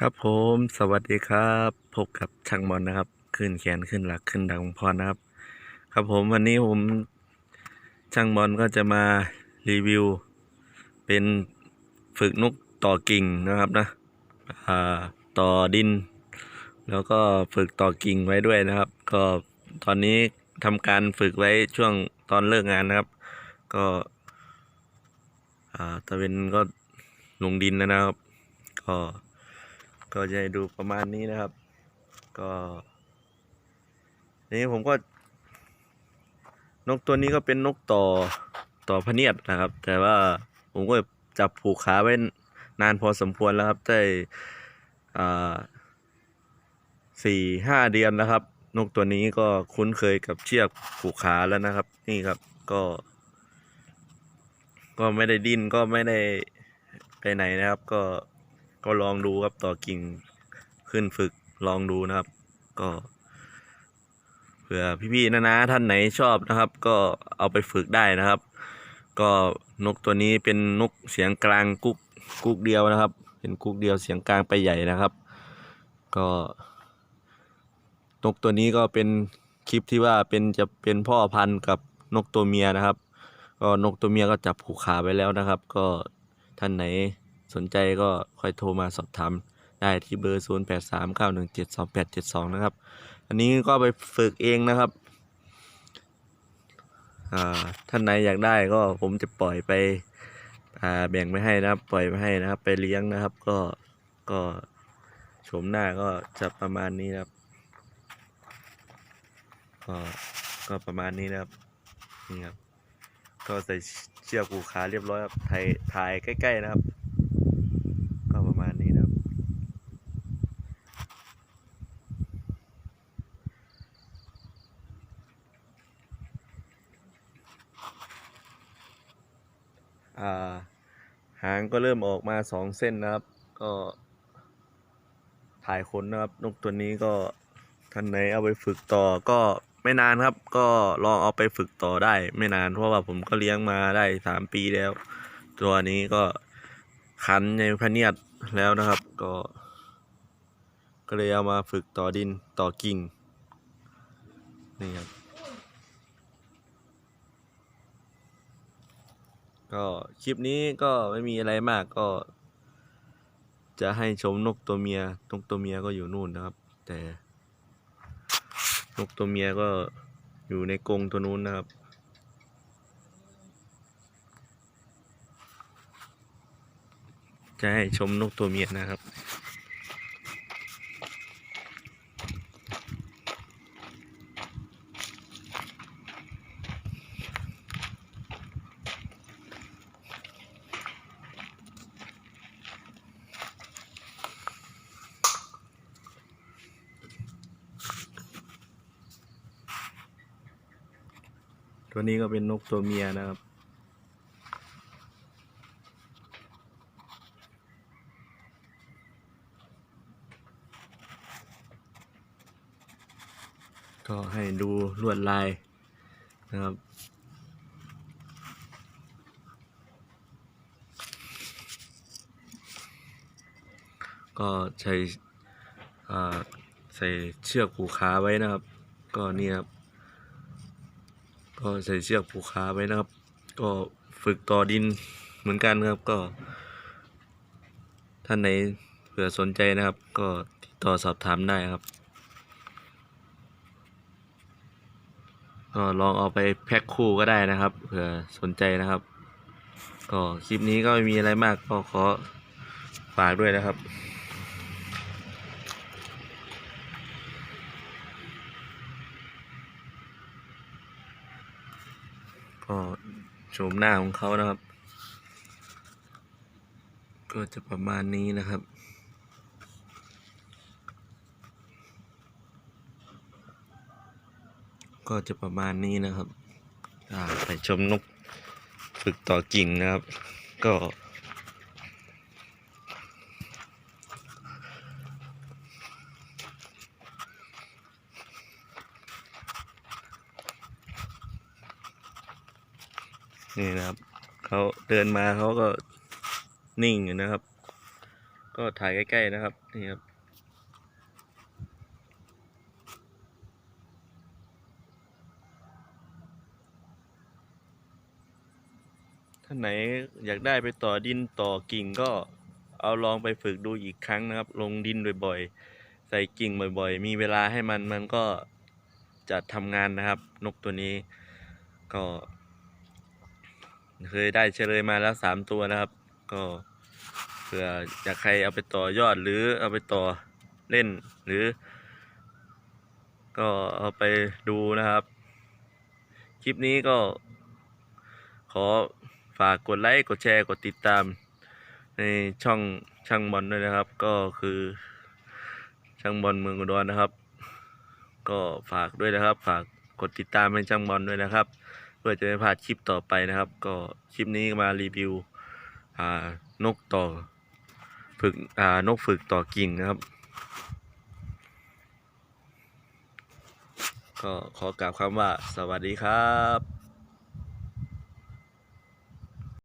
ครับผมสวัสดีครับพบกับช่างบอลนะครับ ขึ้นแขนขึ้นหลักขึ้นดังพรนะครับ ครับผมวันนี้ผมช่างบอลก็จะมารีวิว เป็นฝึกนกต่อกิ่งนะครับนะอ่าต่อดิน แล้วก็ฝึกต่อกิ่งไว้ด้วยนะครับ ก็ตอนนี้ทำการฝึกไว้ช่วงตอนเลิกงานนะครับ ก็อ่าตะเวนก็ลงดินแล้วนะครับ ก็ ก็จะให้ดูประมาณนี้นะครับ ก็นี่ผมก็ นกตัวนี้ก็เป็นนกต่อต่อพะเนียดนะครับ แต่ว่าผมก็จับผูกขาไว้นานพอสมควรแล้วครับได้สี่ห้าเดือนแล้วครับ นกตัวนี้ก็คุ้นเคยกับเชือกผูกขาแล้วนะครับ นี่ครับก็ ก็ไม่ได้ดิ้นก็ไม่ได้ไปไหนนะครับ ก็ ก็ลองดูครับต่อกิ่งขึ้นฝึกลองดูนะครับ ก็เผื่อพี่ๆนะนะท่านไหนชอบนะครับ ก็เอาไปฝึกได้นะครับ ก็นกตัวนี้เป็นนกเสียงกลางกุ๊กกุ๊กเดียวนะครับ เป็นกุ๊กเดียวเสียงกลางไปใหญ่นะครับ ก็นกตัวนี้ก็เป็นคลิปที่ว่าเป็นจะเป็นพ่อพันธุ์กับนกตัวเมียนะครับ ก็นกตัวเมียก็จับผูกขาไว้แล้วนะครับ ก็ท่านไหน สนใจก็ค่อยโทรมาสอบถามได้ที่เบอร์ 0 8 3 9 1 7 2 8 7 2 นะครับ อันนี้ก็ไปฝึกเองนะครับท่านไหนอยากได้ก็ผมจะปล่อยไปแบ่งไม่ให้นะครับ ปล่อยไม่ให้นะครับ ไปเลี้ยงนะครับ ก็ก็โฉมหน้าก็จะประมาณนี้นะครับ ก็ก็ประมาณนี้นะครับนี่ครับก็ใส่เชือกผูกขาเรียบร้อยครับถ่ายถ่ายใกล้ ๆ นะครับ ก็ประมาณนี้นะครับ อ่า หางก็เริ่มออกมาสองเส้นนะครับ ก็ถ่ายขนนะครับ นกตัวนี้ก็ท่านไหนเอาไปฝึกต่อก็ไม่นานครับ ก็ลองเอาไปฝึกต่อได้ไม่นานเพราะว่าผมก็เลี้ยงมาได้สามปีแล้ว ตัวนี้ก็ขันในพเนียดแล้วนะครับ ก็ ก็เลยเอามาฝึกต่อดินต่อกิ่งนี่ครับ ก็คลิปนี้ก็ไม่มีอะไรมากก็ จะให้ชมนกตัวเมียนกตัวเมียก็อยู่นู่นนะครับ แต่ นกตัวเมียก็อยู่ในกรงตัวนู้นนะครับ จะให้ชมนกตัวเมียนะครับ ตัวนี้ก็เป็นนกตัวเมียนะครับ ก็ให้ดูลวดลายนะครับก็ใช้อ่าใส่เชือกผูกขาไว้นะครับ ก็นี่ครับ ก็ใส่เชือกผูกขาไว้นะครับ ก็ฝึกต่อดินเหมือนกันครับก็ท่านไหนเผื่อสนใจนะครับ ก็ติดต่อสอบถามได้ครับ ก็ลองเอาไปแพ็คคู่ก็ได้นะครับ เผื่อสนใจนะครับ ก็คลิปนี้ก็ไม่มีอะไรมากก็ขอฝากด้วยนะครับ ก็โฉมหน้าของเขานะครับ ก็จะประมาณนี้นะครับก็จะประมาณนี้นะครับไปชมนกฝึกต่อกิ่งนะครับ ก็ นี่นะครับเขาเดินมาเขาก็นิ่งอยู่นะครับ ก็ถ่ายใกล้ ๆนะครับนี่ครับท่านไหนอยากได้ไปต่อดินต่อกิ่งก็เอาลองไปฝึกดูอีกครั้งนะครับ ลงดินบ่อยๆ ใส่กิ่งบ่อยๆ มีเวลาให้มันมันก็จะทำงานนะครับ นกตัวนี้ก็ เคยได้เฉลยมาแล้วสามตัวนะครับ ก็เผื่ออยากใครเอาไปต่อยอดหรือเอาไปต่อเล่นหรือ ก็เอาไปดูนะครับ คลิปนี้ก็ ขอฝากกดไลค์กดแชร์กดติดตาม ในช่องช่างบอลด้วยนะครับ ก็คือช่างบอลเมืองอุดรนะครับ ก็ฝากด้วยนะครับ ฝากกดติดตามให้ช่างบอลด้วยนะครับ พื่อจะไม่พลาดคลิปต่อไปนะครับ ก็คลิปนี้มารีวิวอ่านกต่อฝึกอ่านกฝึกต่อกิ่งนะครับ ก็ขอกล่าวคำว่าสวัสดีครับ